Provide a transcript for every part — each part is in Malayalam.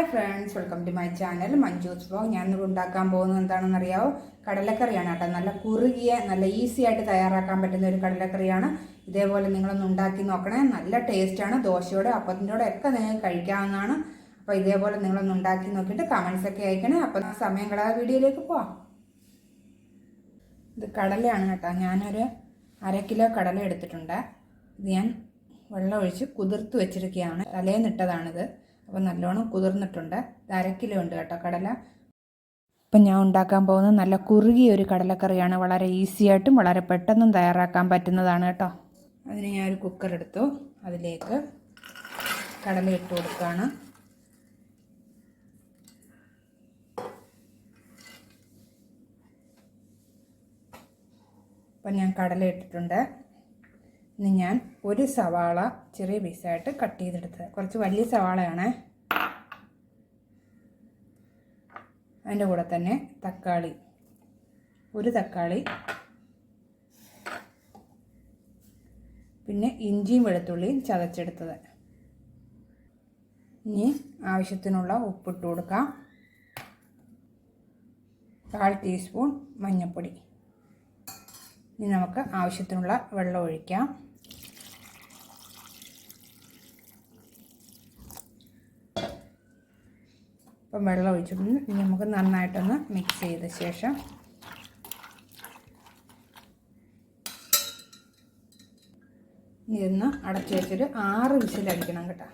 Hi friends welcome to my channel Manju's vlog ഞാൻ ഇന്ന് ഉണ്ടാക്കാൻ പോകുന്നത് എന്താണെന്ന് അറിയാവോ കടലക്കറിയാണ് കേട്ടോ. നല്ല കുറുകിയ നല്ല ഈസി ആയിട്ട് തയ്യാറാക്കാൻ പറ്റുന്ന ഒരു കടലക്കറിയാണ്. ഇതേപോലെ നിങ്ങളൊന്ന് ഉണ്ടാക്കി നോക്കണേ. നല്ല ടേസ്റ്റാണ് ദോശയോടെ അപ്പത്തിന്റെ ഒക്കെ നിങ്ങൾക്ക് കഴിക്കാവുന്നതാണ്. അപ്പോൾ ഇതേപോലെ നിങ്ങളൊന്ന് ഉണ്ടാക്കി നോക്കിയിട്ട് കമൻസ് ഒക്കെ അയക്കണേ. അപ്പം സമയം കളയാതെ വീഡിയോയിലേക്ക് പോവാം. ഇത് കടലയാണ് കേട്ടോ. ഞാനൊരു അര കിലോ കടല എടുത്തിട്ടുണ്ട്. ഇത് ഞാൻ വെള്ളം ഒഴിച്ച് കുതിർത്ത് വെച്ചിരിക്കുകയാണ്. തലേന്നിട്ടതാണിത്. അപ്പോൾ നല്ലോണം കുതിർന്നിട്ടുണ്ട്. ഇത് അര കിലോ ഉണ്ട് കേട്ടോ കടല. ഇപ്പം ഞാൻ ഉണ്ടാക്കാൻ പോകുന്നത് നല്ല കുറുകിയ ഒരു കടലക്കറിയാണ്. വളരെ ഈസി ആയിട്ടും വളരെ പെട്ടെന്നും തയ്യാറാക്കാൻ പറ്റുന്നതാണ് കേട്ടോ. അതിന് ഞാൻ ഒരു കുക്കർ എടുത്തു. അതിലേക്ക് കടല ഇട്ട് കൊടുക്കുകയാണ് അപ്പം ഞാൻ കടല ഇട്ടിട്ടുണ്ട്. ഇനി ഞാൻ ഒരു സവാള ചെറിയ പീസായിട്ട് കട്ട് ചെയ്തെടുത്തത്. കുറച്ച് വലിയ സവാളയാണ്. അതിന്റെ കൂടെ തന്നെ തക്കാളി. ഒരു തക്കാളി. പിന്നെ ഇഞ്ചിയും വെളുത്തുള്ളിയും ചതച്ചെടുത്തത്. ഇനി ആവശ്യത്തിനുള്ള ഉപ്പിട്ട് കൊടുക്കാം. കാൽ ടീസ്പൂൺ മഞ്ഞൾപ്പൊടി ഇനി നമുക്ക് ആവശ്യത്തിനുള്ള വെള്ളം ഒഴിക്കാം. ഇപ്പം വെള്ളം ഒഴിച്ചിട്ടുണ്ട്. ഇനി നമുക്ക് നന്നായിട്ടൊന്ന് മിക്സ് ചെയ്ത ശേഷം ഇതൊന്ന് അടച്ചു വെച്ചൊരു ആറ് വിസിലടിക്കണം കേട്ടോ.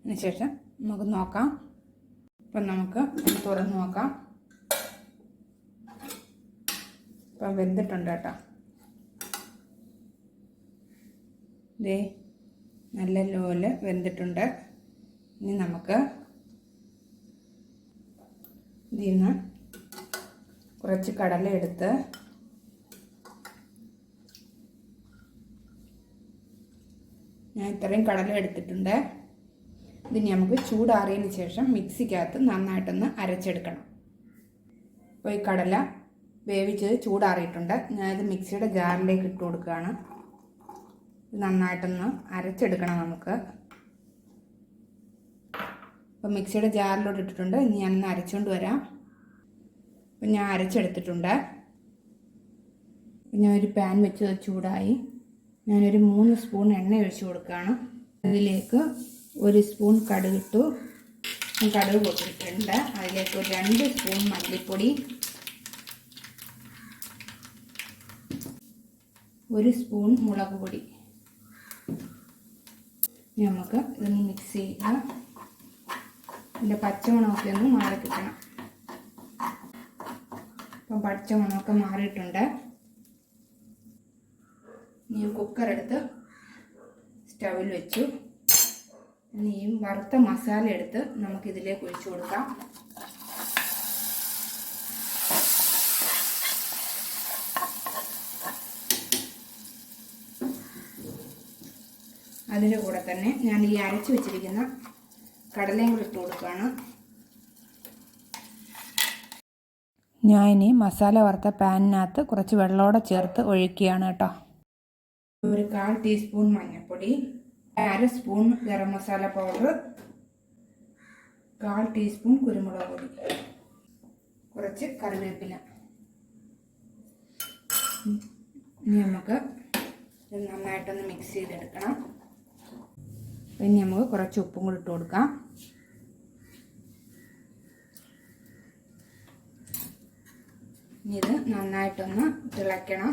അതിനുശേഷം നമുക്ക് നോക്കാം. ഇപ്പം നമുക്ക് തുറന്ന് നോക്കാം. ഇപ്പം വെന്തിട്ടുണ്ട് കേട്ടോ. ദേ നല്ല ലോൽ വെന്തിട്ടുണ്ട്. ഇനി നമുക്ക് ഇതിൽ നിന്ന് കുറച്ച് കടല എടുത്ത് ഞാൻ ഇത്രയും കടല എടുത്തിട്ടുണ്ട്. ഇതിന് നമുക്ക് ചൂടാറിയതിന് ശേഷം മിക്സിക്കകത്ത് നന്നായിട്ടൊന്ന് അരച്ചെടുക്കണം. അപ്പോൾ ഈ കടല വേവിച്ചത് ചൂടാറിയിട്ടുണ്ട്. ഞാനിത് മിക്സിയുടെ ജാറിലേക്ക് ഇട്ട് കൊടുക്കുകയാണ്. നന്നായിട്ടൊന്ന് അരച്ചെടുക്കണം നമുക്ക്. അപ്പം മിക്സിയുടെ ജാറിലോട്ട് ഇട്ടിട്ടുണ്ട്. ഇനി ഞാനൊന്ന് അരച്ചുകൊണ്ട് വരാം. അപ്പം ഞാൻ അരച്ചെടുത്തിട്ടുണ്ട്. ഞാൻ ഒരു പാൻ വെച്ച് ചൂടായി. ഞാനൊരു മൂന്ന് സ്പൂൺ എണ്ണ ഒഴിച്ചു കൊടുക്കുകയാണ്. അതിലേക്ക് ഒരു സ്പൂൺ കടുകിട്ടു കടുക് കൊടുത്തിട്ടുണ്ട് അതിലേക്ക് ഒരു രണ്ട് സ്പൂൺ മല്ലിപ്പൊടി. ഒരു സ്പൂൺ മുളക് പൊടി. നമുക്ക് ഇതൊന്ന് മിക്സ് ചെയ്യാം. ഇതിന്റെ പച്ചമണമൊക്കെ ഒന്ന് മാറി കിട്ടണം. അപ്പം പച്ചമണമൊക്കെ മാറിയിട്ടുണ്ട്. ഇനി കുക്കർ എടുത്ത് സ്റ്റവിൽ വെച്ചു. ഇനി വറുത്ത മസാല എടുത്ത് നമുക്കിതിലേക്ക് ഒഴിച്ചു കൊടുക്കാം. അതിന്റെ കൂടെ തന്നെ ഞാൻ ഈ അരച്ചു വെച്ചിരിക്കുന്ന കടലയും കൂടി ഇട്ട് കൊടുക്കുകയാണ്. ഞാൻ ഇനി മസാല വറുത്ത പാനിനകത്ത് കുറച്ച് വെള്ളമോടെ ചേർത്ത് ഒഴിക്കുകയാണ് കേട്ടോ. ഒരു കാൽ ടീസ്പൂൺ മഞ്ഞൾപ്പൊടി അര സ്പൂൺ ഗരം മസാല പൗഡർ കാൽ ടീസ്പൂൺ കുരുമുളക് പൊടി കുറച്ച് കറിവേപ്പില. ഇനി നമുക്ക് നന്നായിട്ടൊന്ന് മിക്സ് ചെയ്തെടുക്കണം. ഇനി നമുക്ക് കുറച്ച് ഉപ്പും കൂടി ഇട്ട് കൊടുക്കാം. ഇനി ഇത് നന്നായിട്ടൊന്ന് തിളയ്ക്കണം.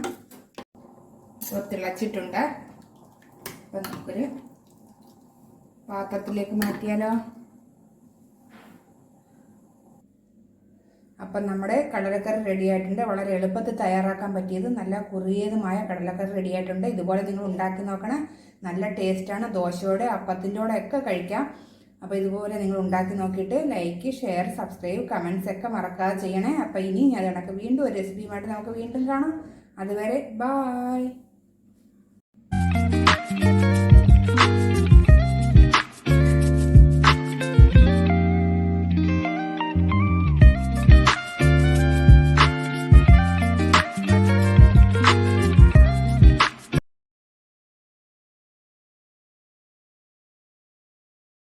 ഇപ്പോൾ തിളച്ചിട്ടുണ്ട്. അപ്പോൾ നമുക്കൊരു പാത്രത്തിലേക്ക് മാറ്റിയാലോ? അപ്പം നമ്മുടെ കടലക്കറി റെഡിയായിട്ടുണ്ട് വളരെ എളുപ്പത്തിൽ തയ്യാറാക്കാൻ പറ്റിയത് നല്ല കുറിയതുമായ കടലക്കറി റെഡിയായിട്ടുണ്ട് ഇതുപോലെ നിങ്ങൾ ഉണ്ടാക്കി നോക്കണേ. നല്ല ടേസ്റ്റാണ് ദോശയോടെ അപ്പത്തിന്റെ ഒക്കെ കഴിക്കാം. അപ്പോൾ ഇതുപോലെ നിങ്ങൾ ഉണ്ടാക്കി നോക്കിയിട്ട് ലൈക്ക് ഷെയർ സബ്സ്ക്രൈബ് കമൻസ് ഒക്കെ മറക്കാതെ ചെയ്യണേ. അപ്പോൾ ഇനി ഞാൻ കണക്ക് വീണ്ടും ഒരു റെസിപ്പിയുമായിട്ട് നമുക്ക് വീണ്ടും കാണാം. അതുവരെ ബായ്